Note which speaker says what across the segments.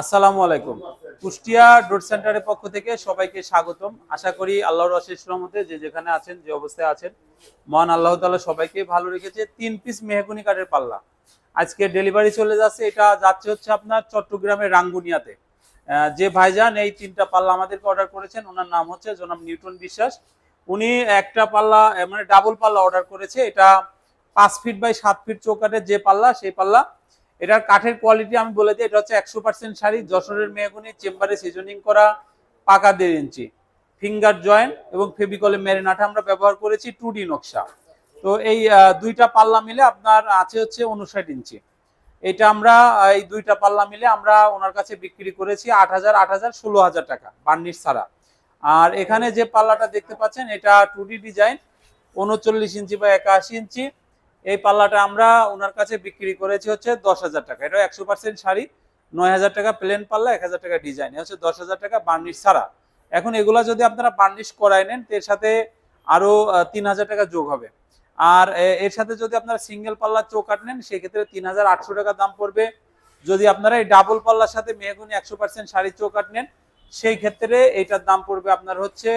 Speaker 1: আসসালামু আলাইকুম। কুষ্টিয়া ডোর সেন্টারের পক্ষ থেকে সবাইকে স্বাগতম। আশা করি আল্লাহর অশেষ রহমতে যে যেখানে আছেন, যে অবস্থায় আছেন, মহান আল্লাহ তাআলা সবাইকে ভালো রেখেছে। তিন পিস মেহগুনি কাঠের পাল্লা। আজকে ডেলিভারি চলে যাচ্ছে। এটা যাচ্ছে হচ্ছে আপনার চট্টগ্রামের রাঙ্গুনিয়াতে। যে ভাইজান এই তিনটা পাল্লা আমাদেরকে অর্ডার করেছেন, ওনার নাম হচ্ছে জনাব নিউটন বিশ্বাস। উনি একটা পাল্লা মানে ডাবল পাল্লা অর্ডার করেছে। এটা পাঁচ ফিট বাই সাত ফিট চৌকাটের যে পাল্লা, সেই পাল্লা এটার কাঠের কোয়ালিটি আমি বলে দিই, এটা হচ্ছে একশো পার্সেন্ট শাড়ি, যশোরের মেহগুনি, চেম্বারে সিজনিং করা, পাকা দেড় ইঞ্চি ফিঙ্গার জয়েন্ট এবং ফেবিকলে মেরিনাটা আমরা ব্যবহার করেছি টু ডি নকশা। তো এই দুইটা পাল্লা মিলে আপনার আছে হচ্ছে উনষাট ইঞ্চি এটা আমরা এই দুইটা পাল্লা মিলে আমরা ওনার কাছে বিক্রি করেছি আট হাজার আট হাজার, ষোলো হাজার টাকা বার্নিশ ছাড়া। আর এখানে যে পাল্লাটা দেখতে পাচ্ছেন, এটা টু ডি ডিজাইন উনচল্লিশ ইঞ্চি বা একাশি ইঞ্চি এই পাল্লাটা আমরা ওনার কাছে বিক্রি করেছি হচ্ছে দশ হাজার টাকা। এটা একশো পার্সেন্ট শাড়ি, নয় হাজার টাকা প্লেন পাল্লা, এক হাজার টাকা ডিজাইন হচ্ছে দশ হাজার টাকা বার্নিশ ছাড়া। এখন এগুলা যদি আপনারা বার্নিশ করাই নেন এর সাথে আরও তিন হাজার টাকা যোগ হবে। আর এর সাথে যদি আপনারা সিঙ্গেল পাল্লা চৌকাট নেন, সেক্ষেত্রে তিন হাজার আটশো টাকা দাম পড়বে। যদি আপনারা এই ডাবল পাল্লার সাথে মেহগুনি একশো পার্সেন্ট শাড়ি চৌকাট নেন, সেই ক্ষেত্রে এটার দাম পড়বে আপনার হচ্ছে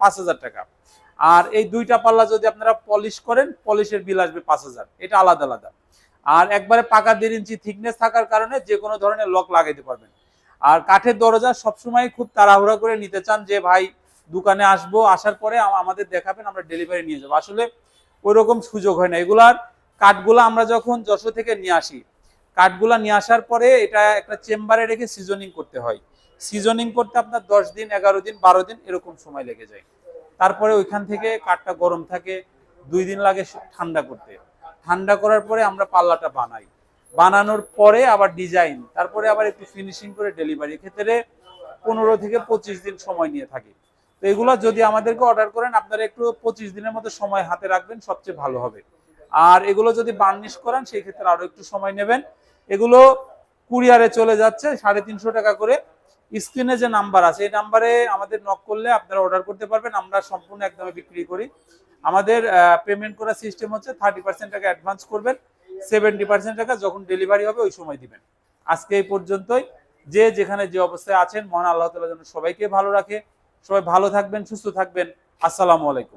Speaker 1: পাঁচ হাজার টাকা। আর এই দুইটা পাল্লা যদি আপনারা পলিশ করেন পলিশের বিল আসবে পাঁচ হাজার। এটা আলাদা আলাদা। আর একবারে পাকা দেড় ইঞ্চি থিকনেস থাকার কারণে যে কোনো ধরনের লক লাগাইতে পারবেন। আর কাঠের দরজা সবসময় খুব তাড়াহুড়া করে নিতে চান যে, ভাই, দোকানে আসব। আসার পরে আমাদের দেখাবেন, আমরা ডেলিভারি নিয়ে যাব। আসলে ওই রকম সুযোগ হয় না। এগুলার কাঠগুলো আমরা যখন যশোর থেকে নিয়ে আসি, কাঠগুলা নিয়ে আসার পরে এটা একটা চেম্বারে রেখে সিজনিং করতে হয়। সিজনিং করতে আপনার দশ দিন, এগারো দিন, বারো দিন এরকম সময় লেগে যায়। তারপরে ওইখান থেকে কাঠটা গরম থাকে, দুই দিন লাগে ঠান্ডা করতে। ঠান্ডা করার পরে আমরা পাল্লাটা বানাই। বানানোর পরে আবার ডিজাইন তারপরে আবার একটু ফিনিশিং করে ডেলিভারি ক্ষেত্রে পনেরো থেকে পঁচিশ দিন সময় নিয়ে থাকি। তো এগুলো যদি আমাদেরকে অর্ডার করেন, আপনারা একটু পঁচিশ দিনের মতো সময় হাতে রাখবেন, সবচেয়ে ভালো হবে। আর এগুলো যদি বার্নিশ করান, সেই ক্ষেত্রে আরও একটু সময় নেবেন। এগুলো কুরিয়ারে চলে যাচ্ছে, সাড়ে তিনশো টাকা করে। স্ক্রিনে যে নাম্বার আছে, এই নাম্বারে আমাদের নক করলে আপনারা অর্ডার করতে পারবেন। আমরা সম্পূর্ণ একদমে বিক্রি করি। আমাদের পেমেন্ট করার সিস্টেম হচ্ছে থার্টি পার্সেন্ট টাকা অ্যাডভান্স করবেন সেভেন্টি পার্সেন্ট টাকা যখন ডেলিভারি হবে ওই সময় দিবেন। আজকে এই পর্যন্তই। যে যেখানে যে অবস্থায় আছেন, মহান আল্লাহ তালা যেন সবাইকে ভালো রাখে। সবাই ভালো থাকবেন, সুস্থ থাকবেন। আসসালামু আলাইকুম।